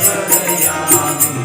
ശരണമയാകുന്നു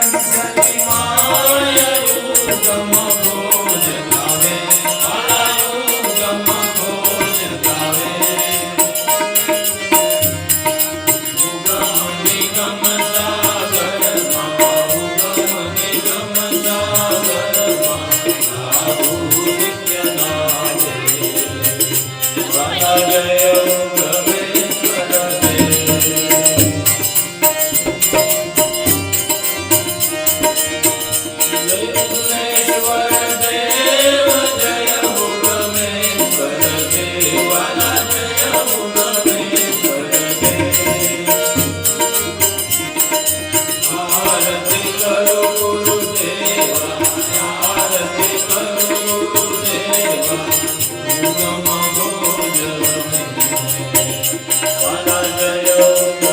Jaya